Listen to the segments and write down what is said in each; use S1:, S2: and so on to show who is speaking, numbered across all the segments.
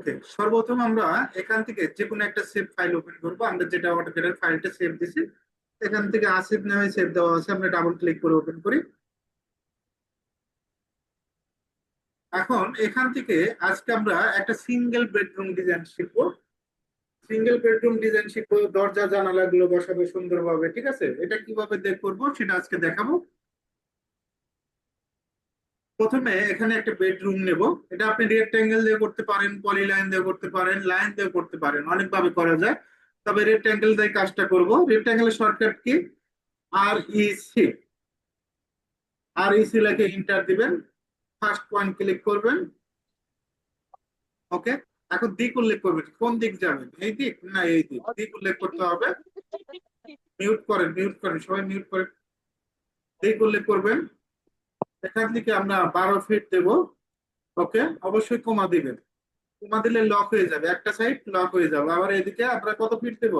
S1: ওকে সর্বপ্রথম আমরা এখান থেকে যে কোনো একটা সেভ ফাইল ওপেন করব। আমরা যেটা অটোকেটের ফাইলটা সেভ দিছি, এখান থেকে আসিফ নামে সেভ দেওয়া আছে, আমরা ডাবল ক্লিক করে ওপেন করি। এখন এখান থেকে আজকে আমরা একটা সিঙ্গেল বেডরুম ডিজাইন শিখব। সিঙ্গেল বেডরুম ডিজাইন শিখব, দরজা, জানালা গুলো বসাবো সুন্দরভাবে, ঠিক আছে? এটা কীভাবে দেখ করব সেটা আজকে দেখাবো। প্রথমে এখানে একটা বেডরুম নেব। এটা আপনি রেক্ট্যাঙ্গেল দিয়ে করতে পারেন পলি লাইন দিয়ে করতে পারেন লাইন দিয়ে করতে পারেন, অনেকভাবে করা যায়। তবে রেক্ট্যাঙ্গেল দিয়ে কাজটা করব। রেক্ট্যাঙ্গেলের শর্টকাট কি? R E C R EC লেখে ইন্টার দিবেন। ফার্স্ট পয়েন্ট ক্লিক করবেন। ওকে এখন দিক উল্লেখ করবেন। কোন দিক যাবেন? এই দিক? না, এই দিক। দিক উল্লেখ করতে হবে। মিউট করেন মিউট করেন। সবাই মিউট করেন দিক উল্লেখ করবেন। এখান থেকে আমরা বারো ফিট দেব। ওকে অবশ্যই কমা দিবেন। কমা দিলে লক হয়ে যাবে। একটা সাইড লক হয়ে যাবে। আবার এদিকে আমরা কত ফিট দেব?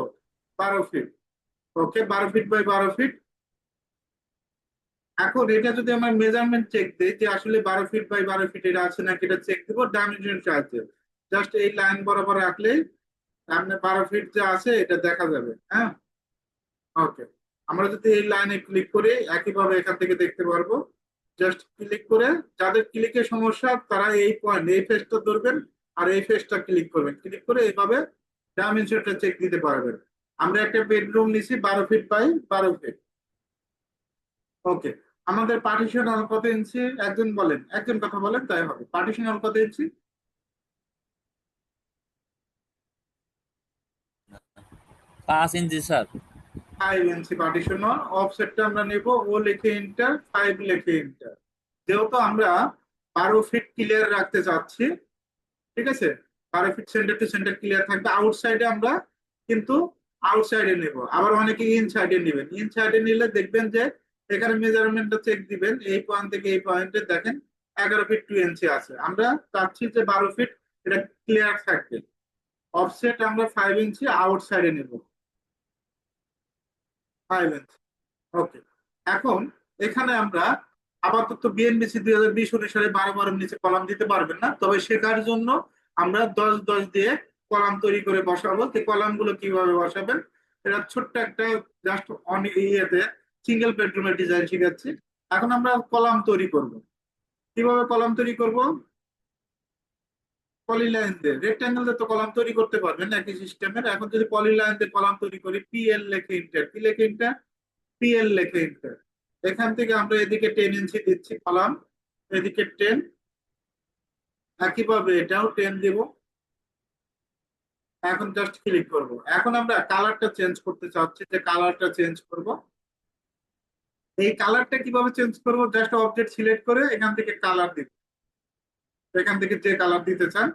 S1: বারো ফিট ওকে বারো ফিট বাই বারো ফিট এখন এটা যদি আমার মেজারমেন্ট চেক দিই যে আসলে বারো ফিট বাই বারো ফিট এটা আছে নাকি, এটা চেক দিব ডাইমেনশন সাহায্যে। জাস্ট এই লাইন বরাবর রাখলেই সামনে বারো ফিট যে আছে এটা দেখা যাবে। হ্যাঁ? ওকে আমরা যদি এই লাইনে ক্লিক করে, একইভাবে এখান থেকে দেখতে পারব। জাস্ট ক্লিক করে যাদের ক্লিকের সমস্যা, তারা এই পয়েন্ট এই ফেসটা ধরবেন আর এই ফেসটা ক্লিক করবেন। ক্লিক করে এইভাবে ডাইমেনশনটা চেক দিতে পারবেন। আমরা একটা বেডরুম নিছি, বারো ফিট বাই বারো ফিট ওকে আমাদের পার্টিশন হল কত ইঞ্চি একজন বলেন, একজন কথা বলেন, তাই হবে। পার্টিশন হল কত ইঞ্চি
S2: পাঁচ ইঞ্চি স্যার
S1: ফাইভ ইঞ্চি পার্টিশন অফসেটটা আমরা নেব, ও লিখে ইন্টার ফাইভ লিখে ইন্টার যেহেতু আমরা বারো ফিট ক্লিয়ার রাখতে চাচ্ছি, ঠিক আছে? বারো feet center to center clear থাকবে। আউটসাইডে আমরা কিন্তু আউটসাইডে নেব। আবার অনেকে ইনসাইডে নেবেন। ইনসাইডে নিলে দেখবেন যে এখানে মেজারমেন্টটা চেক দিবেন। এই পয়েন্ট থেকে এই পয়েন্টে দেখেন এগারো ফিট টু ইঞ্চি আছে। আমরা চাচ্ছি যে বারো ফিট এটা ক্লিয়ার থাকবে। অফসেট আমরা ফাইভ ইঞ্চি আউটসাইডে নেব। ইঞ্চি ওকে এখন এখানে আমরা আপাতত বিএনবিসি দুই হাজার বিশ অনুসারে বারো বারো নিচে কলাম দিতে পারবেন না। তবে শেখার জন্য আমরা দশ দশ দিয়ে কলাম তৈরি করে বসাবো। তো কলামগুলো কীভাবে বসাবেন? এটা ছোট্ট একটা জাস্ট অনেক ইয়েতে সিঙ্গেল বেডরুমের ডিজাইন শিখাচ্ছি। এখন আমরা কলাম তৈরি করব। কীভাবে কলাম তৈরি করব? পলিলাইন দিয়ে। রেক্ট্যাঙ্গেল দিয়ে তো কলাম তৈরি করতে পারবেন একই সিস্টেমের এখন যদি পলিলাইন দিয়ে কলাম তৈরি করি পিএল লেখে ইন্টার কি লেখে ইন্টার পিএল লেখে ইন্টার এখান থেকে আমরা এদিকে টেন ইঞ্চি দিচ্ছি কলাম, এদিকে টেন একইভাবে এটাও টেন দিব। এখন জাস্ট ক্লিক করব। এখন আমরা কালারটা চেঞ্জ করতে চাচ্ছি যে কালারটা চেঞ্জ করব। এই কালারটা কীভাবে চেঞ্জ করব? জাস্ট অবজেক্ট সিলেক্ট করে এখান থেকে কালার দিব। এখান থেকে যে কালার দিতে চান,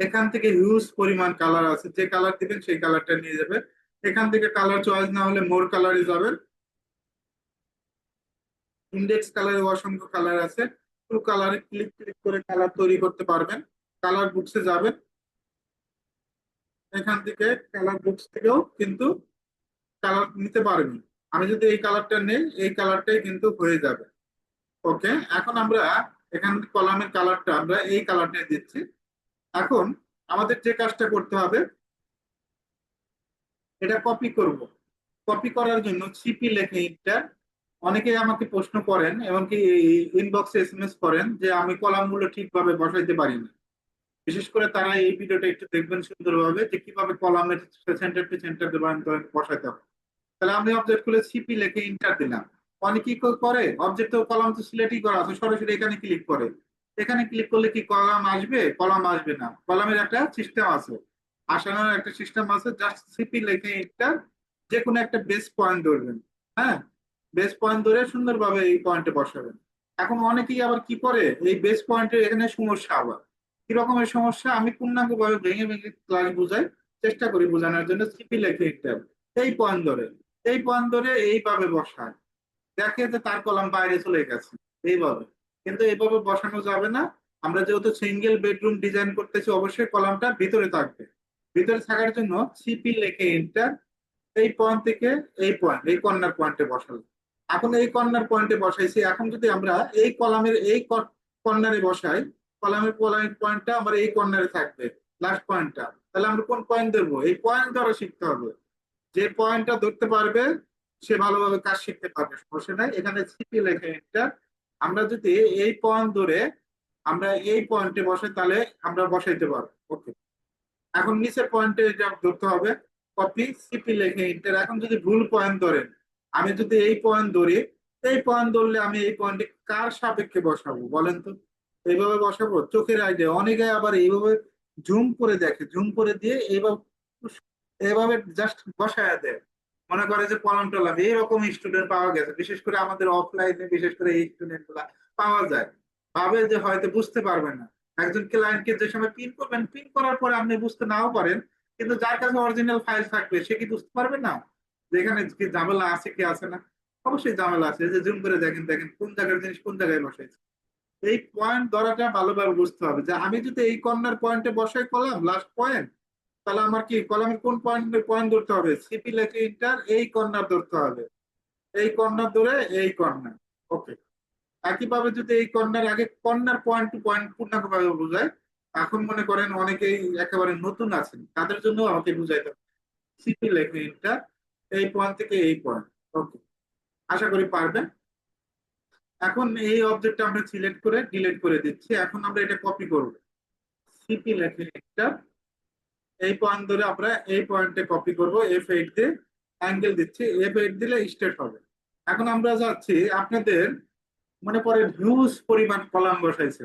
S1: এখান থেকে হিউজ পরিমাণ কালার আছে। যে কালার দিবেন, সেই কালারটা নিয়ে যাবে এখান থেকে কালার চয়েস না হলে মোর কালারে যাবেন। ইন্ডেক্স কালারে অসংখ্য কালার আছে। টু কালারে ক্লিক ক্লিক করে কালার তৈরি করতে পারবেন। কালার বুকসে যাবেন। এখান থেকে কালার বুকস থেকেও কিন্তু কালার নিতে পারবেন। আমি যদি এই কালারটা নেই, এই কালারটাই কিন্তু হয়ে যাবে। ওকে এখন আমরা এখান কলামের কালারটা আমরা এই কালারটা দিচ্ছি। এখন আমাদের যে কাজটা করতে হবে, এটা কপি করব। কপি করার জন্য সিপি লেখে এটা অনেকেই আমাকে প্রশ্ন করেন এমনকি ইনবক্সে এস এম এস করেন যে আমি কলামগুলো ঠিকভাবে বসাইতে পারি না। বিশেষ করে তারা এই ভিডিওটা একটু দেখবেন সুন্দরভাবে যে কীভাবে কলামের সেন্টার টু সেন্টার বসাইতে হবে। তাহলে আমি অবজেক্ট খুলে সিপি লেখে ইন্টার দিলাম। অনেকেই করে? অবজেক্ট তো কলাম তো সিলেক্টই করা আছে, সরাসরি এখানে ক্লিক করে। এখানে ক্লিক করলে কি কলাম আসবে? কলাম আসবে না। কলামের একটা সিস্টেম আছে। আসানোর একটা সিস্টেম আছে। জাস্ট সিপি লেখে ইন্টার যে কোনো একটা বেস পয়েন্ট ধরবেন। হ্যাঁ? বেস পয়েন্ট ধরে সুন্দরভাবে এই পয়েন্টে বসাবেন। এখন অনেকেই আবার কি করে? এই বেস পয়েন্টের এখানে সমস্যা আবার। কি রকমের সমস্যা? আমি পূর্ণাঙ্গ ভাবে ভেঙে ভেঙে ক্লাস বোঝাই, চেষ্টা করি বোঝানোর জন্য। সিপি লেখে ইন্টার এই পয়েন্ট ধরে, এই পয়েন্ট ধরে এইভাবে বসায়। দেখে যে তার কলাম বাইরে চলে গেছে, এইভাবে। কিন্তু এইভাবে বসানো যাবে না। আমরা যেহেতু সিঙ্গেল বেডরুম ডিজাইন করতেছি, অবশ্যই কলামটা ভিতরে থাকবে। ভিতরে থাকার জন্য সিপি লেখে এন্টার এই পয়েন্ট থেকে এই পয়েন্ট এই কর্নার পয়েন্টে বসালো এখন এই কর্নার পয়েন্টে বসাইছি। এখন যদি আমরা এই কলামের, এই কর্নারে বসাই, কলামের পয়েন্ট পয়েন্টটা আমার এই কর্নারে থাকবে লাস্ট পয়েন্টটা তাহলে আমরা কোন পয়েন্ট ধরবো? এই পয়েন্ট ধরা শিখতে হবে। যে পয়েন্টটা ধরতে পারবে সে ভালোভাবে কাজ শিখতে পারবে, সমস্যা নাই। এখানে সিপি লেখে এটা আমরা যদি এই পয়েন্ট ধরে আমরা এই পয়েন্টে বসাই, তাহলে আমরা বসাইতে পারব। ওকে এখন নিচের পয়েন্টে ধরতে হবে কপি সিপি লেখে ইন্টার এখন যদি ভুল পয়েন্ট ধরেন, আমি যদি এই পয়েন্ট ধরি, এই পয়েন্ট ধরলে আমি এই পয়েন্টে কার সাপেক্ষে বসাবো, বলেন তো? এইভাবে বসাবো, চোখের আইডিয়া অনেকে আবার এইভাবে জুম করে দেখে জুম করে দিয়ে এইভাবে এইভাবে জাস্ট বসায় দেয়। মনে করে যে কলম টলম এইরকম স্টুডেন্ট পাওয়া গেছে। বিশেষ করে আমাদের অফলাইনে বিশেষ করে এই স্টুডেন্টগুলা পাওয়া যায়। ভাবে যে হয়তো বুঝতে পারবেন না। একজন ক্লায়েন্টকে যে সময় পিন করবেন পিন করার পরে আপনি বুঝতে নাও পারেন। কিন্তু যার কাছে অরিজিনাল ফাইল থাকবে, সে কি বুঝতে পারবে না? যে এখানে কি ঝামেলা আছে, কি আছে না? অবশ্যই ঝামেলা আছে। যে জুম করে দেখেন দেখেন কোন জায়গার জিনিস কোন জায়গায় বসাইছে। এই পয়েন্ট ধরাটা ভালোভাবে বুঝতে হবে যে আমি যদি এই কর্নার পয়েন্টে বসাই করলাম লাস্ট পয়েন্ট তাহলে আমার কি? কলামের কোন পয়েন্ট পয়েন্ট ধরতে হবে? সিপি লেখে ইন্টার এই কর্নার ধরতে হবে। এই কর্নার ধরে এই কর্নার ওকে একইভাবে যদি এই কর্নার আগে কর্নার পয়েন্ট টু পয়েন্ট পূর্ণাঙ্গ ভাবে বোঝায়, এখন মনে করেন অনেকেই একেবারে নতুন আছেন, তাদের জন্য আমাকে বুঝাইতে হবে সিপি লেখে ইন্টার এই পয়েন্ট থেকে এই পয়েন্ট ওকে আশা করি পারবেন। এখন এই অবজেক্টটা আমরা সিলেক্ট করে ডিলিট করে দিচ্ছি। এখন আমরা এটা কপি করব। সিপি লেখে ইন্টার এই পয়েন্ট ধরে আমরা এই পয়েন্টে কপি করব এফ এইট দিয়ে অ্যাঙ্গেল দিচ্ছি এফ এইট দিলে স্টেট হবে। এখন আমরা যাচ্ছি, আপনাদের মনে পড়ে হিউজ পরিমাণ কলাম বসাইছে।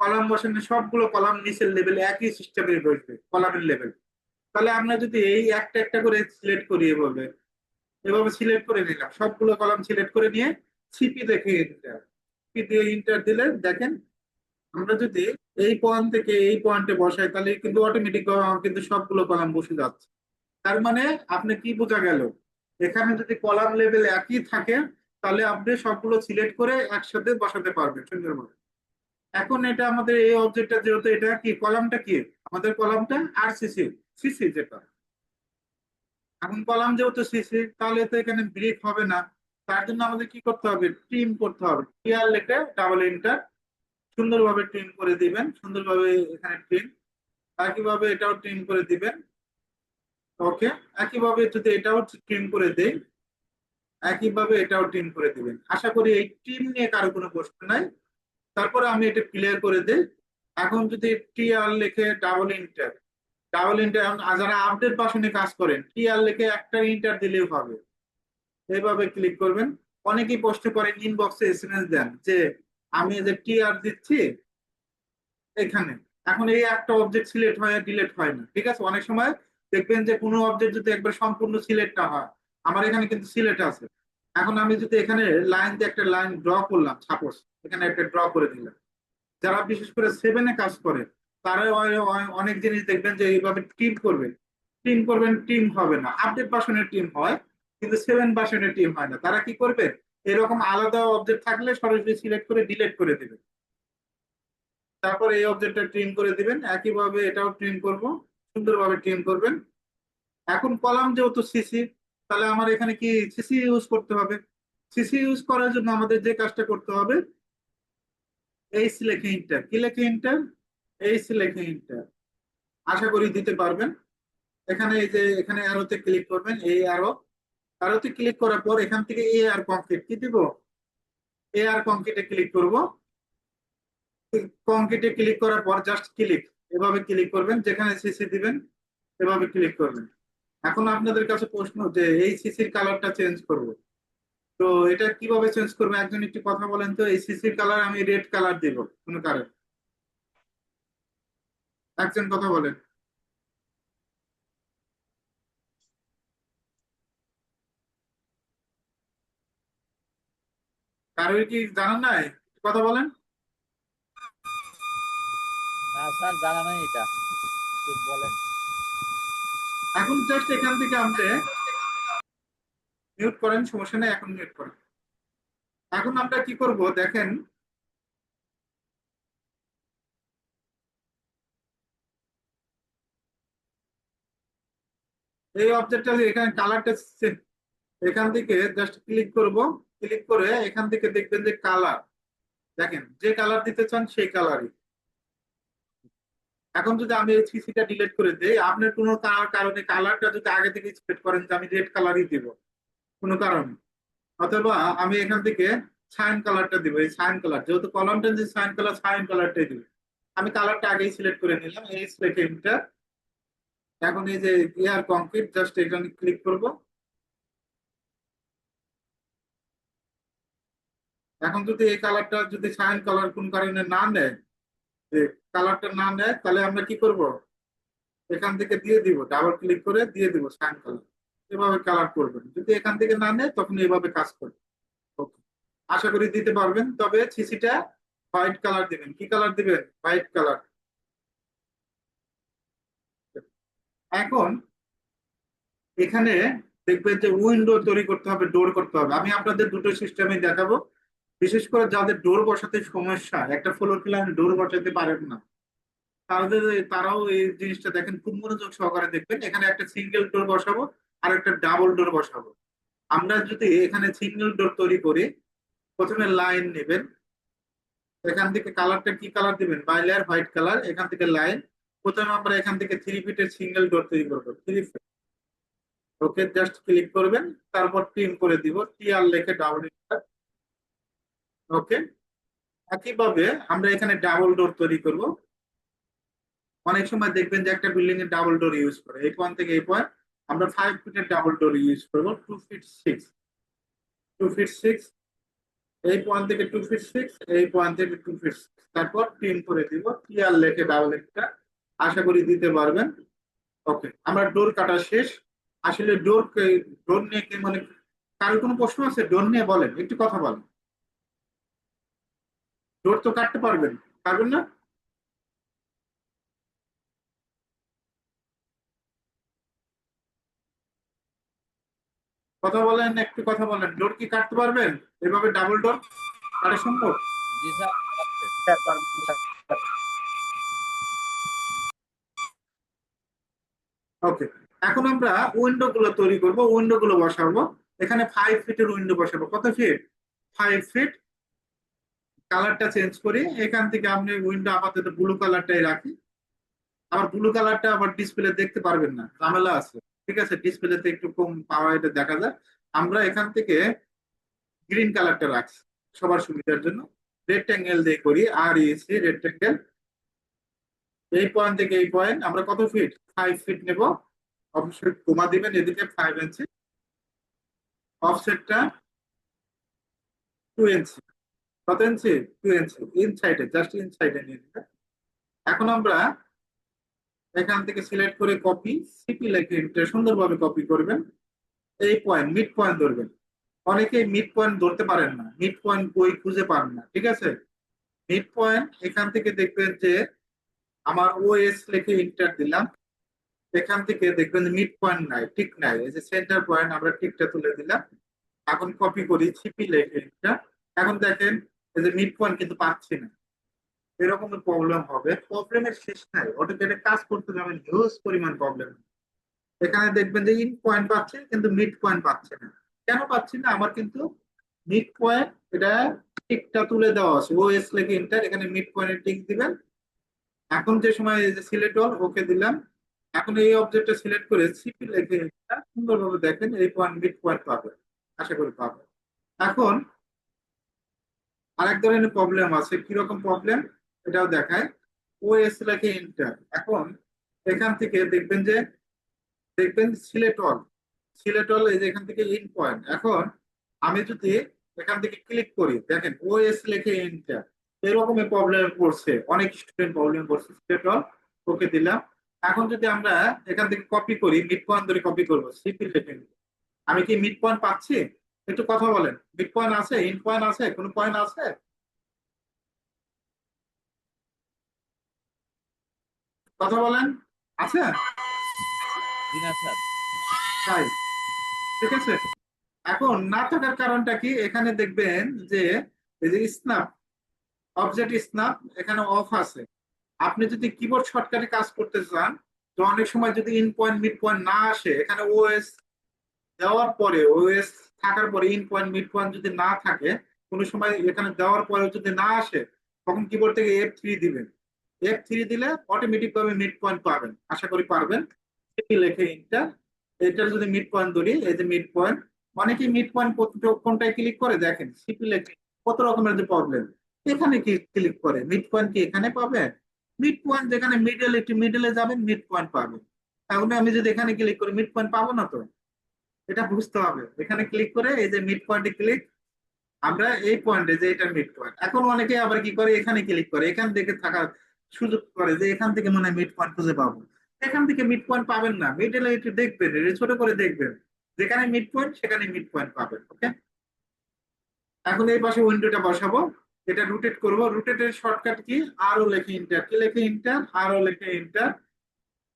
S1: কলাম বসানো সবগুলো কলাম নিচের লেভেল একই সিস্টেমের বসবে, কলামের লেভেল তাহলে আমরা যদি এই একটা একটা করে সিলেক্ট করি এভাবে এভাবে সিলেক্ট করে নিলাম। সবগুলো কলাম সিলেক্ট করে নিয়ে সিপি দেখে ইন্টার সিপি দিয়ে ইন্টার দিলে দেখেন আমরা যদি এই পয়েন্ট থেকে এই পয়েন্টে বসাই, তাহলে কিন্তু অটোমেটিক কিন্তু সবগুলো কলাম বসে যাচ্ছে। তার মানে আপনি কি বোঝা গেল? এখানে যদি কলাম লেভেল একই থাকে, তাহলে আপনি সবগুলো সিলেক্ট করে একসাথে বসাতে পারবেন সুন্দরভাবে। এখন এটা আমাদের এই অবজেক্টটা যেহেতু এটা কি কলামটা কি? আমাদের কলামটা আর সিসি সিসি যেটা। এখন কলাম যেহেতু সিসি তাহলে তো এখানে ব্রেক হবে না। তার জন্য আমাদের কি করতে হবে? ট্রিম করতে হবে। টিআর লেখে ডাবল এন্টার সুন্দরভাবে ট্রিম করে দিবেন, সুন্দরভাবে এখানে ট্রিম একইভাবে এটাও ট্রিম করে দিবেন। ওকে একইভাবে যদি এটাও ট্রিম করে দেই, একইভাবে এটাও ট্রিম করে দিবেন। আশা করি এই ট্রিম নিয়ে কারও কোনো প্রশ্ন নাই। তারপরে আমি এটা ক্লিয়ার করে দেই। এখন যদি টিআর লেখে ডাবল ইন্টার ডাবল ইন্টার যারা আপডেট বাসনে কাজ করেন টিআর লিখে একটা ইন্টার দিলেও হবে। এইভাবে ক্লিক করবেন। অনেকেই প্রশ্ন করেন ইনবক্সে এসএমএস দেন যে আমি যে টিআর দিচ্ছি, এখানে। এখন এই একটা অবজেক্ট সিলেক্ট হয় ডিলেট হয় না, ঠিক আছে? অনেক সময় দেখবেন যে কোনো অবজেক্ট যদি একবার সম্পূর্ণ সিলেক্ট না হয়, আমার এখানে কিন্তু সিলেক্ট আছে। এখন আমি যদি এখানে লাইন দিয়ে একটা লাইন ড্র করলাম সাপোজ এখানে একটা ড্র করে দিলাম। যারা বিশেষ করে সেভেনে কাজ করে, তারা অনেক জিনিস দেখবেন যে এইভাবে টিম করবে। টিম করবেন টিম হবে না। আপডেট ভার্সনের টিম হয়, কিন্তু সেভেন ভার্সনের টিম হয় না। তারা কি করবে? এরকম আলাদা অবজেক্ট থাকলে সরাসরি সিলেক্ট করে ডিলেট করে দিবে তারপর এই অবজেক্টটা ট্রিম করে দিবেন। একইভাবে এটাও ট্রিম করব, সুন্দরভাবে ট্রিম করবেন। এখন কলাম যেহেতু সিসি তাহলে আমার এখানে কি সিসি ইউজ করতে হবে? সিসি ইউজ করার জন্য আমাদের যে কাজটা করতে হবে, এই লেখে ইন্টার কি লেখে ইন্টার এই লেখে ইন্টার আশা করি দিতে পারবেন। এখানে এই যে, এখানে অ্যারোতে ক্লিক করবেন, এই অ্যারো অ্যারোতে ক্লিক করার পর এখান থেকে এ আর কংক্রিট কি দিব? এ আর কংক্রিটে ক্লিক করব। কংক্রিটে ক্লিক করার পর জাস্ট ক্লিক এভাবে ক্লিক করবেন, যেখানে সিসি দিবেন, এভাবে ক্লিক করবেন। এখন আপনাদের কাছে প্রশ্ন যে এই সিসির কালারটা চেঞ্জ করব। তো এটা কীভাবে চেঞ্জ করব? একজন একটু কথা বলেন তো। এই সিসির কালার আমি রেড কালার দিব, কোনো কারণ। একজন কথা বলেন। কারোর কি জানা নাই? কথা বলেন।
S2: না স্যার জানা নাই এটা। বলেন।
S1: এখন জাস্ট এখান থেকে আপনি মিউট করেন সমস্যা নেই এখন মিউট করেন। এখন আমরা কি করব দেখেন। এই অবজেক্টটা এখানে কালারটা এখান থেকে জাস্ট ক্লিক করব। ক্লিক করে এখান থেকে দেখবেন যে কালার দেখেন, যে কালার দিতে চান সেই কালারই এখন যদি আমি এই সিসিটা ডিলিট করে দেই, আপনার কোনো কারণে কালারটা যদি আগে থেকে সিলেক্ট করেন যে আমি রেড কালারই দিব, কোনো কারণে। অথবা আমি এখান থেকে সাইন কালারটা দিব, এই সাইন কালার যেহেতু কলমটা যে সাইন কালার সাইন কালারটাই দিব। আমি কালারটা আগেই সিলেক্ট করে নিলাম, এই সিলেক্ট এখন এই যে এয়ার কংক্রিট জাস্ট এখানে ক্লিক করব। এখন যদি এই কালারটা যদি সাইন কালার কোন কারণে না নেয়, যে কালারটা না নেয়, তাহলে আমরা কি করব? এখান থেকে দিয়ে দিব ডাবল ক্লিক করে দিয়ে দিব সাইন কালার এভাবে কালার করবেন। যদি এখান থেকে না নেয়, তখন এভাবে কাজ করবেন Okay. আশা করি দিতে পারবেন। তবে সিসিটা হোয়াইট কালার দিবেন। কি কালার দিবেন? হোয়াইট কালার এখন এখানে দেখবেন যে উইন্ডো তৈরি করতে হবে ডোর করতে হবে। আমি আপনাদের দুটো সিস্টেমে দেখাবো। বিশেষ করে যাদের ডোর বসাতে সমস্যা, একটা ফ্লোর প্ল্যানে ডোর বসাতে পারেন না। তাদের, তারাও এই জিনিসটা দেখেন, খুব মনোযোগ সহকারে দেখবেন, এখানে একটা সিঙ্গেল ডোর বসাবো, আর একটা ডাবল ডোর বসাবো। আমরা যদি এখানে সিঙ্গেল ডোর তৈরি করি, প্রথমে লাইন নেবেন। এখান থেকে কালারটা কি কালার দিবেন? বাইলার হোয়াইট কালার এখান থেকে লাইন প্রথমে আমরা এখান থেকে থ্রি ফিটের সিঙ্গেল ডোর তৈরি করব three feet okay just click করবেন, তারপর টিম করে দিব টিআর লেখে ডাবল ওকে? একইভাবে আমরা এখানে ডাবল ডোর তৈরি করব। অনেক সময় দেখবেন যে একটা বিল্ডিং এর ডাবল ডোর ইউজ করে। এই পয়েন্ট থেকে এই পয়েন্ট আমরা ফাইভ ফিটের ডাবল ডোর ইউজ করব। Two feet six two feet six এই পয়েন্ট থেকে টু ফিট সিক্স এই পয়েন্ট থেকে টু ফিট সিক্স তারপর টিম করে দিব। টিআর লেখে ডাবল একটা। আশা করি দিতে পারবেন। ওকে, আমরা ডোর কাটা শেষ। আসলে ডোর ডোর নিয়ে মানে কারও কোনো প্রশ্ন আছে? ডোর নিয়ে বলেন, একটু কথা বলেন। ডোর তো কাটতে পারবেন। পারবেন না? কথা বলেন একটু কথা বলেন। ডোর কি কাটতে পারবেন? এভাবে ডাবল ডোর কাটা সম্ভব? ওকে এখন আমরা উইন্ডো গুলো তৈরি করব উইন্ডো গুলো বসাবো। এখানে ফাইভ ফিটের উইন্ডো বসাবো। কত ফিট ফাইভ ফিট কালারটা চেঞ্জ করি, এখান থেকে আপনি উইন্ডো আপাতত ব্লু কালারটাই রাখি। আবার ব্লু কালারটা আবার ডিসপ্লে দেখতে পারবেন না, ঝামেলা আছে। ঠিক আছে ডিসপ্লেতে একটু কম পাওয়া এটা দেখা যায় আমরা এখান থেকে গ্রিন কালারটা রাখছি সবার সুবিধার জন্য। রেক্ট্যাঙ্গেল দিয়ে করি আর ইসি রেক্ট্যাঙ্গেল এই পয়েন্ট থেকে এই পয়েন্ট আমরা কত ফিট ফাইভ ফিট নেব। অবশ্যই কমা দিবেন, এদিকে ফাইভ ইঞ্চি অফসেটটা টু ইঞ্চি কত ইঞ্চি টু ইঞ্চি ইনসাইডে নিয়ে নেবেন। এখন আমরা এখান থেকে সিলেক্ট করে কপি, সিপি লেখে সুন্দরভাবে কপি করবেন। এই পয়েন্ট মিড পয়েন্ট ধরবেন। অনেকেই মিড পয়েন্ট ধরতে পারেন না। মিড পয়েন্ট বই খুঁজে পান না, ঠিক আছে? মিড পয়েন্ট এখান থেকে দেখবেন যে আমার ওএস লিখে ইন্টার দিলাম। এখান থেকে দেখবেন মিড পয়েন্ট নাই, ঠিক নাই। এই যে সেন্টার পয়েন্ট আমরা টিকটা তুলে দিলাম। এখন কপি করি ছিপি লেখে এটা এখন দেখেন যে মিড পয়েন্ট কিন্তু পাচ্ছি না। এরকম প্রবলেম হবে। প্রবলেমের শেষ নাই। অটোকেটে কাজ করতে যাবেন হিউজ পরিমাণ প্রবলেম এখানে দেখবেন যে ইন পয়েন্ট পাচ্ছে, কিন্তু মিড পয়েন্ট পাচ্ছে না। কেন পাচ্ছি না? আমার কিন্তু মিড পয়েন্ট এটা টিকটা তুলে দেওয়া আছে। ওএস লেখে ইন্টার এখানে মিড পয়েন্টের টিক দিবেন। এখন যে সময় এই যে সিলেক্ট অল ওকে দিলাম। এখন এই অবজেক্টটা সিলেক্ট করে সিপি এটা সুন্দরভাবে দেখেন, এই পয়েন্ট মিড পয়েন্ট পাবে। আশা করি পাবে। এখন আরেক ধরনের প্রবলেম আছে। কীরকম প্রবলেম এটাও দেখায়। ওএস লেখে ইন্টার এখন এখান থেকে দেখবেন যে, দেখবেন সিলেটল সিলেটল এই যে এখান থেকে ইন পয়েন্ট এখন আমি যদি এখান থেকে ক্লিক করি, দেখেন ওএস লেখে ইন্টার এরকমই প্রবলেম পড়ছে অনেক স্টুডেন্ট প্রবলেম পড়ছে সিলেটল ওকে দিলাম। এখন যদি আমরা এখান থেকে কপি করি মিড পয়েন্ট ধরে কপি করব। সিপি লেখে আমি কি মিড পয়েন্ট পাচ্ছি? একটু কথা বলেন। মিড পয়েন্ট আছে ইন পয়েন্ট আছে কোনো পয়েন্ট আছে? কথা বলেন। আছে? তাই। ঠিক আছে? এখন না থাকার কারণটা কি? এখানে দেখবেন যে এই যে স্ন্যাপ অবজেক্ট স্ন্যাপ এখানে অফ আছে। আপনি যদি কিবোর্ড শর্টকাটে কাজ করতে চান তো অনেক সময় যদি ইন পয়েন্ট মিড পয়েন্ট না আসে এখানে ওএস দেওয়ার পরে ওএস থাকার পরে ইন পয়েন্ট মিড পয়েন্ট যদি না থাকে, কোনো সময় এখানে দেওয়ার পরে যদি না আসে, তখন কিবোর্ড থেকে এফ থ্রি দিবেন। এফ থ্রি দিলে অটোমেটিক ভাবে মিড পয়েন্ট পাবেন। আশা করি পারবেন। লেখে ইন্টার এটার যদি মিড পয়েন্ট ধরি, এই যে মিড পয়েন্ট অনেকেই মিড পয়েন্ট কোনটায় ক্লিক করে? দেখেন সিপি লেখে, কত রকমের যে প্রবলেম এখানে কি ক্লিক করে? মিড পয়েন্ট কি এখানে পাবেন মিড পয়েন্ট যেখানে মিডল একটু মিডলে যাবেন মিড পয়েন্ট পাবেন তাহলে আমি যদি এখানে ক্লিক করি মিড পয়েন্ট পাবো না তো? এটা বুঝতে হবে। এখানে ক্লিক করে এই যে মিড পয়েন্টে ক্লিক আমরা এই পয়েন্টে যে এটা মিড পয়েন্ট এখন অনেকে আবার কি করে? এখানে ক্লিক করে। এখান থেকে থাকার সুযোগ করে যে এখান থেকে মনে হয় মিড পয়েন্ট খুঁজে পাবো। এখান থেকে মিড পয়েন্ট পাবেন না। মিডলে একটু দেখবেন ছোট করে দেখবেন। যেখানে মিড পয়েন্ট সেখানে মিড পয়েন্ট পাবেন ওকে এখন এই পাশে উইন্ডোটা বসাবো। এটা রোটেট করব। রোটেটের শর্টকাট কি? আরও লেখে ইন্টার কি লেখে ইন্টার আরও লেখে ইন্টার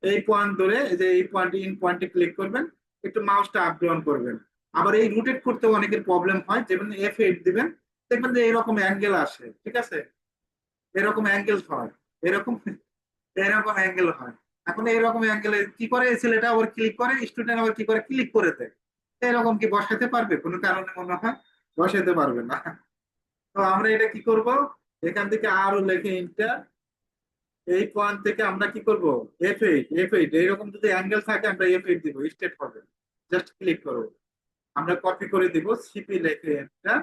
S1: এই পয়েন্ট ধরে যে এই পয়েন্ট ইন পয়েন্টে ক্লিক করবেন। একটু মাউসটা আপ ডাউন করবেন। আবার এই রোটেট করতে অনেকের প্রবলেম হয় যেমন এফ এইট দিবেন, দেখবেন যে এরকম অ্যাঙ্গেল আসে, ঠিক আছে? এরকম অ্যাঙ্গেল হয়, এরকম এরকম অ্যাঙ্গেল হয়। এখন এরকম অ্যাঙ্গেলে কি করে? ছেলেটা আবার ক্লিক করে স্টুডেন্ট আবার কি করে? ক্লিক করে দেয়। এরকম কি বসাতে পারবে? কোনো কারণে মনে হয় বসাতে পারবে না। তো আমরা এটা কি করব? এখান থেকে আরও লেখে ইন্টার এই পয়েন্ট থেকে আমরা কি করব? এফ এইট এফ এইট এইরকম যদি অ্যাঙ্গেল থাকে আমরা এফ এইট দিব স্টেট হবে জাস্ট ক্লিক করব আমরা কপি করে দিব সিপি লেখে এন্টার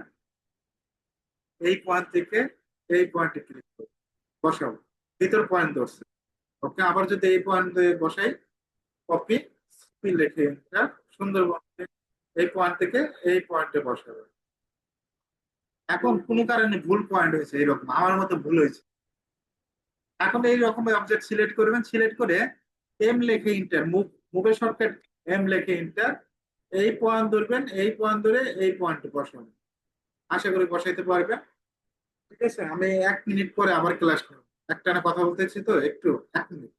S1: এই পয়েন্ট থেকে এই পয়েন্টে ক্লিক করব। বসাবো ভিতর পয়েন্ট ধরছে। ওকে আবার যদি এই পয়েন্টে বসাই কপি সিপি লেখে এন্টার সুন্দরবন এই পয়েন্ট থেকে এই পয়েন্টে বসাবো। এখন কোনো কারণে ভুল পয়েন্ট হয়েছে, এরকম। আমার মতো ভুল হয়েছে। এখন এই রকম অবজেক্ট সিলেক্ট করবেন সিলেক্ট করে এম লেখে ইন্টার মুভ মুভের শর্টকাট এম লেখে ইন্টার এই পয়েন্ট ধরবেন, এই পয়েন্ট ধরে এই পয়েন্টে বসাবেন। আশা করি বসাইতে পারবেন ঠিক আছে? আমি এক মিনিট পরে আবার ক্লাস করব। একটানা কথা বলতেছি তো, একটু, এক মিনিট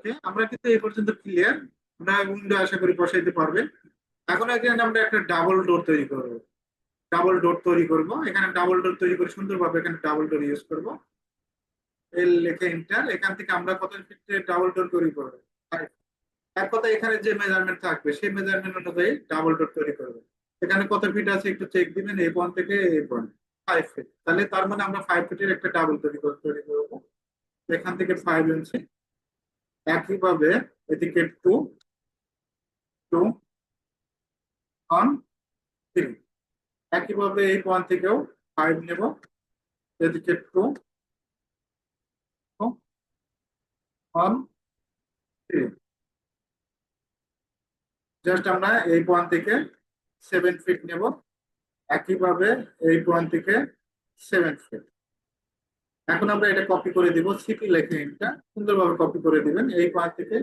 S1: ওকে? আমরা কিন্তু এই পর্যন্ত ক্লিয়ার আমরা উইন্ডো আশা করি বসাইতে পারবেন এখন এখানে আমরা একটা ডাবল ডোর তৈরি করব। ডাবল ডোর তৈরি করব। এখানে ডাবল ডোর তৈরি করে সুন্দরভাবে এখানে ডাবল ডোর ইউজ করব। এল লেখে এন্টার এখান থেকে আমরা কত ফিটে ডাবল ডোর তৈরি করব? এক কথা এখানে যে মেজারমেন্ট থাকবে, সেই মেজারমেন্ট অনুযায়ী ডাবল ডোর তৈরি করব। এখানে কত ফিট আছে একটু চেক দিবেন এই পয়েন্ট থেকে এই পয়েন্ট ফাইভ ফিট তাহলে তার মানে আমরা ফাইভ ফিটের একটা ডাবল তৈরি তৈরি করব। এখান থেকে ফাইভ ইঞ্চি একইভাবে এদিকে টু টু ওয়ান থ্রি একইভাবে এই পয়েন্ট থেকেও ফাইভ নেব। এদিকে টু ওয়ান থ্রি জাস্ট আমরা এই পয়েন্ট থেকে সেভেন ফিট নেব। একইভাবে এই পয়েন্ট থেকে সেভেন ফিট এখন আমরা এটা কপি করে দিব সিপি লেখে এটা, সুন্দরভাবে কপি করে দিবেন এই পয়েন্ট থেকে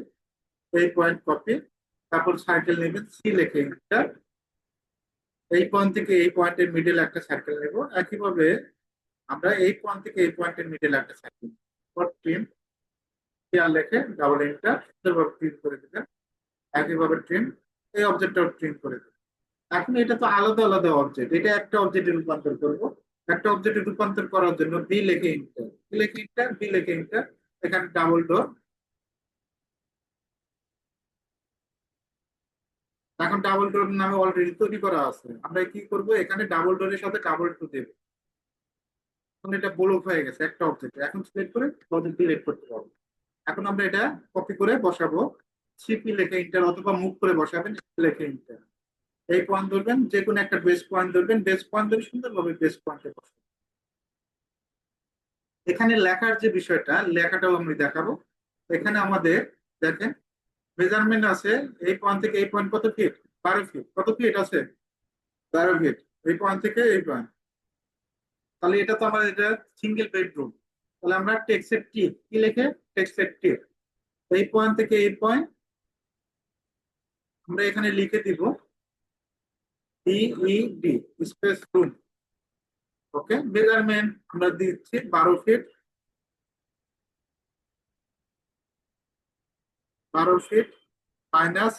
S1: এই পয়েন্ট কপি তারপর সার্কেল নেবেন সি লেখে এটা, এই পয়েন্ট থেকে এই পয়েন্টের মিডল একটা সার্কেল নেব, একইভাবে আমরা এই পয়েন্ট থেকে এই পয়েন্টের মিডল একটা সার্কেল ট্রিম আর লেখে ডাবল এন্টার সুন্দরভাবে ট্রিম করে দিবেন একইভাবে ট্রিম এই অবজেক্টটাও ট্রিম করে দেবেন এখন এটা তো আলাদা আলাদা অবজেক্ট এটা একটা অবজেক্টে রূপান্তর করব একটা অবজেক্টে রূপান্তর করার জন্য বি লেখে ইন্টার বি লেখে ইন্টার বি লেখে ইন্টার এখানে ডাবল ডোর এখন ডাবল ডোর নামে অলরেডি তৈরি করা আছে। আমরা কি করব? এখানে ডাবল ডোরের সাথে ডাবল টু দেব। এখন এটা ব্লক হয়ে গেছে, একটা অবজেক্ট এখন সিলেক্ট করে অবজেক্ট ডিলিট করতে পারব। এখন আমরা এটা কপি করে বসাবো। সিপি লেখে ইন্টার অথবা মুভ করে বসাবেন লেখে ইন্টার এই পয়েন্ট ধরবেন যে কোনো একটা বেস পয়েন্ট ধরবেন বেস পয়েন্ট ধরে সুন্দরভাবে বেস পয়েন্টে বসাবেন। এখানে লেখার যে বিষয়টা, লেখাটাও আমি দেখাবো। এখানে আমাদের, দেখেন মেজারমেন্ট আছে, এই পয়েন্ট থেকে এই পয়েন্ট কত ফিট বারো ফিট কত ফিট আছে? বারো ফিট এই পয়েন্ট থেকে এই পয়েন্ট তাহলে এটা তো আমাদের এটা সিঙ্গেল বেডরুম তাহলে আমরা টেক্সের টি কি? লিখে টেক্সের টিপ এই পয়েন্ট থেকে এই পয়েন্ট আমরা এখানে লিখে দিব। D space room okay measurement আমরা দিচ্ছি বারো ফিট বারো feet minus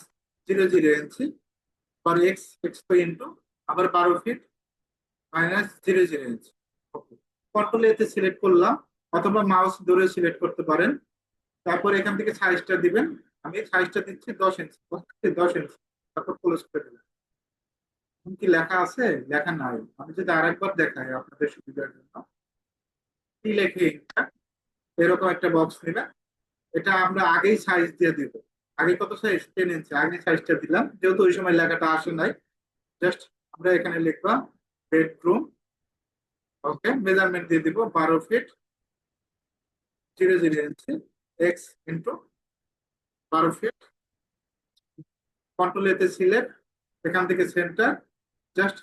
S1: zero zero inch for x X into আবার বারো ফিট মাইনাস জিরো জিরো ইঞ্চি কন্ট্রোল এতে সিলেক্ট করলাম, অথবা মাউস ধরে সিলেক্ট করতে পারেন। তারপর এখান থেকে সাইজটা দিবেন। আমি সাইজটা দিচ্ছি দশ ইঞ্চি দশ ইঞ্চি তারপর ক্লোজ করে দিবেন কি লেখা আছে? লেখা নাই। আমি যদি আরেকবার দেখাই আপনাদের সুবিধার জন্য। কি লেখে? এরকম একটা বক্স নেবেন এটা আমরা আগেই সাইজ দিয়ে দিব। আগে কত সাইজ টেন ইঞ্চি আগে সাইজটা দিলাম। যেহেতু ওই সময় লেখাটা আসে নাই। জাস্ট আমরা এখানে লিখবা বেডরুম ওকে মেজারমেন্ট দিয়ে দিব বারো ফিট জিরো জিরো ইঞ্চি এক্স ইন্টু বারো ফিট কন্ট্রোল এতে সিলেক্ট এখান থেকে center just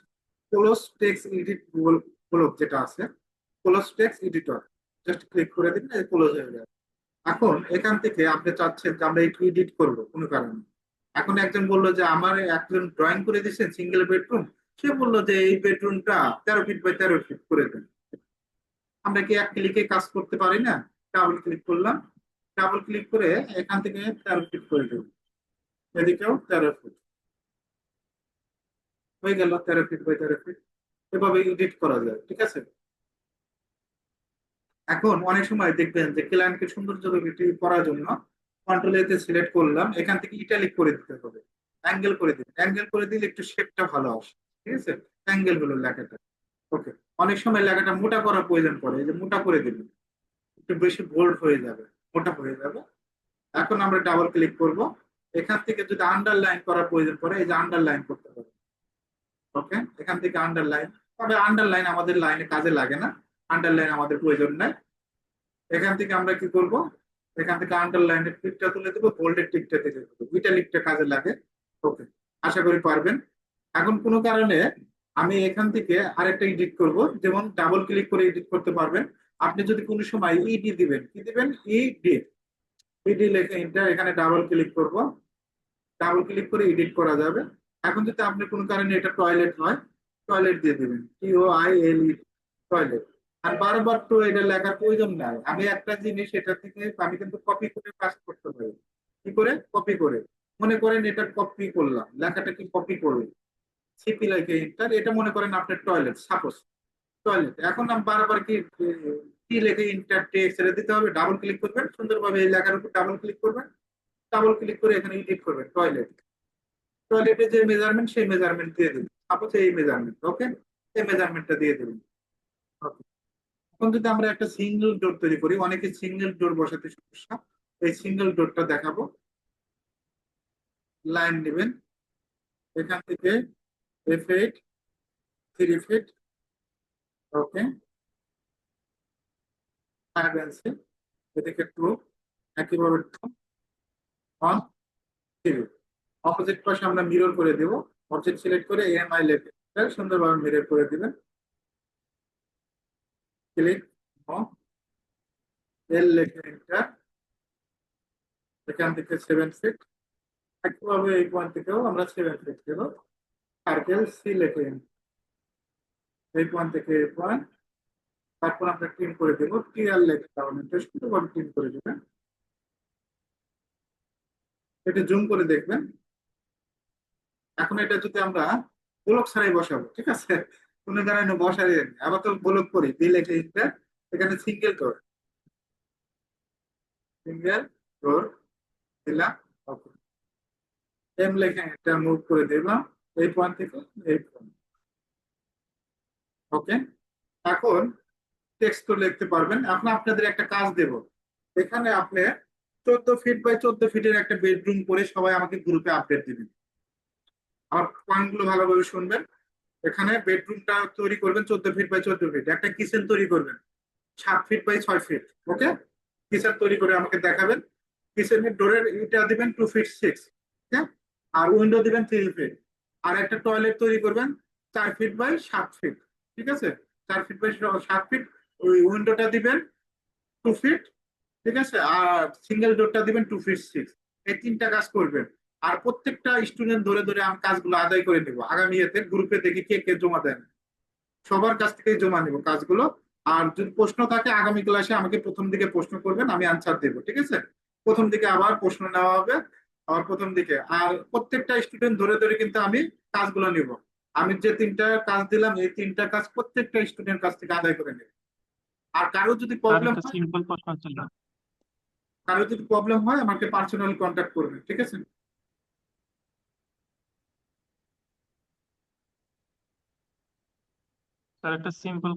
S1: close text edit block যেটা আছে। Close text editor just click করে দিন ক্লোজ হয়ে যাবে। এখন এখান থেকে আপনি চাচ্ছেন যে আমরা একটু এডিট করব, কোনো কারণে। এখন একজন বলল যে, আমার একজন ড্রয়িং করে দিচ্ছেন সিঙ্গেল বেডরুম সে বলল যে, এই বেডরুমটা তেরো ফিট বাই তেরো ফিট করে দেন। আমরা কি এক ক্লিকে কাজ করতে পারি না? ডাবল ক্লিক করলাম। ডাবল ক্লিক করে এখান থেকে তেরো ফিট করে দেব। এদিকেও তেরো ফিট হয়ে গেল তেরো বাই তেরো এভাবে এডিট করা যায়, ঠিক আছে? এখন অনেক সময় দেখবেন যে ক্লায়েন্টকে সৌন্দর্য করার জন্য কন্ট্রোল এতে সিলেক্ট করলাম, এখান থেকে ইটালিক করে দিতে হবে অ্যাঙ্গেল করে দিন অ্যাঙ্গেল করে দিলে একটু শেপটা ভালো আসে, ঠিক আছে? অ্যাঙ্গেল হলো লেখাটা ওকে অনেক সময় লেখাটা মোটা করার প্রয়োজন পড়ে যে মোটা করে দিবেন একটু বেশি বোল্ড হয়ে যাবে, মোটা হয়ে যাবে। এখন আমরা ডাবল ক্লিক করব, এখান থেকে যদি আন্ডারলাইন করার প্রয়োজন পড়ে, এই যে আন্ডারলাইন করতে হবে। ওকে এখান থেকে আন্ডারলাইন তবে আন্ডারলাইন আমাদের লাইনে কাজে লাগে না। আন্ডারলাইন আমাদের প্রয়োজন নাই। এখান থেকে আমরা কি করব? এখান থেকে আন্ডারলাইনের টিকটা তুলে দেবো বোল্ডের টিকটা তুলে দেবো। ইটালিকটা কাজে লাগে। ওকে আশা করি পারবেন। এখন কোনো কারণে আমি এখান থেকে আরেকটা এডিট করব। যেমন ডাবল ক্লিক করে এডিট করতে পারবেন। আপনি যদি কোনো সময় ইডি দিবেন, কি দিবেন? ইডি ইডি লেখে এখানে ডাবল ক্লিক করব। ডাবল ক্লিক করে এডিট করা যাবে। এখন যদি আপনি কোনো কারণে এটা টয়লেট হয় টয়লেট দিয়ে দিবেন। T I L E toilet আর বারবার তো এটা লেখার প্রয়োজন নাই। আমি একটা জিনিস এটা থেকে আমি কিন্তু কপি করে পাস করতে পারি। কি করে? কপি করে। মনে করেন এটা কপি করলাম। লেখাটা কি কপি করলাম? সিপি লেখে ইন্টার এটা মনে করেন আপনার টয়লেট সাপোজ টয়লেট এখন আমি বারবার কি কি লেখে ইন্টার টেক্সট এটা দিতে হবে? ডাবল ক্লিক করবেন। সুন্দরভাবে এই লেখার উপর ডাবল ক্লিক করবেন। ডাবল ক্লিক করে এখানে এডিট করবেন। টয়লেট টয়লেটের যে মেজারমেন্ট সেই মেজারমেন্ট দিয়ে দেবেন সাপোজ এই মেজারমেন্ট ওকে এই মেজারমেন্টটা দিয়ে দেবেন ওকে এখন যদি আমরা একটা সিঙ্গেল ডোর তৈরি করি, অনেকে সিঙ্গেল ডোর বসাতে সমস্যা। এই সিঙ্গেল ডোরটা দেখাবো। লাইন নেবেন। এখান থেকে F eight three feet okay five এদিকে টু একইভাবে টু ওয়ান থ্রি অপোজিট পাশে আমরা মিরর করে দেব। অবজেক্ট সিলেক্ট করে এএমআই লেখে। সুন্দরভাবে মিরর করে দিবেন। ক্লিক এল লেখে এন্টার এখান থেকে সেভেন ফিট একইভাবে এই পয়েন্ট থেকেও আমরা সেভেন ফিট দেব। সার্কেল সি লেখে। এই পয়েন্ট থেকে এই পয়েন্ট তারপর আমরা টিম করে দেব। টিআর লেখে তাহলে। সুন্দরভাবে টিম করে দেবেন। এটা জুম করে দেখবেন। এখন এটা যদি আমরা ব্লক ছাড়াই বসাবো, ঠিক আছে? কোনো কারণে বসাই আবার তো ব্লক করি বি লেখে এখানে সিঙ্গেল ডোর সিঙ্গেল ডোর দিলাম এম লেখে এটা মুভ করে দিলাম, এই পয়েন্ট থেকে এই পয়েন্ট ওকে এখন টেক্সট তো লিখতে পারবেন। এখন আপনাদের একটা কাজ দেব। এখানে আপনি চোদ্দ ফিট বাই চোদ্দ ফিটের একটা বেডরুম করে সবাই আমাকে গ্রুপে আপডেট দিবেন। আমার পয়েন্টগুলো ভালোভাবে শুনবেন। এখানে বেডরুমটা তৈরি করবেন চোদ্দ ফিট বাই চোদ্দ ফিট একটা কিচেন তৈরি করবেন, সাত ফিট বাই ছয় ফিট ওকে কিচেন তৈরি করে আমাকে দেখাবেন। কিচেনের ডোরের এটা দিবেন টু ফিট সিক্স হ্যাঁ আর উইন্ডো দিবেন থ্রি ফিট আর একটা টয়লেট তৈরি করবেন, চার ফিট বাই সাত ফিট ঠিক আছে? চার ফিট বাই সাত ফিট ওই উইন্ডোটা দিবেন টু ফিট ঠিক আছে? আর সিঙ্গেল ডোরটা দিবেন টু ফিট সিক্স এই তিনটা কাজ করবেন। আর প্রত্যেকটা স্টুডেন্ট ধরে ধরে আমি কাজগুলো আদায় করে নেব। আগামী এতে গ্রুপে দেখি কে কে জমা দেন। সবার কাছ থেকে জমা নেব কাজগুলো। আর যদি প্রশ্ন থাকে আগামী ক্লাসে আমাকে প্রথম দিকে প্রশ্ন করবেন আমি আনসার দেবো ঠিক আছে? প্রথম দিকে আবার প্রশ্ন নেওয়া হবে আবার প্রথম দিকে। আর প্রত্যেকটা স্টুডেন্ট ধরে ধরে কিন্তু আমি কাজগুলো নিব। আমি যে তিনটা কাজ দিলাম এই তিনটা কাজ প্রত্যেকটা স্টুডেন্ট কাছ থেকে আদায় করে নেব। আর কারও যদি প্রবলেম
S3: সিম্পল প্রশ্ন ছিল।
S1: কারও যদি প্রবলেম হয় আমাকে পার্সোনাল কন্ট্যাক্ট করবেন ঠিক আছে?
S3: স্যার একটা সিম্পল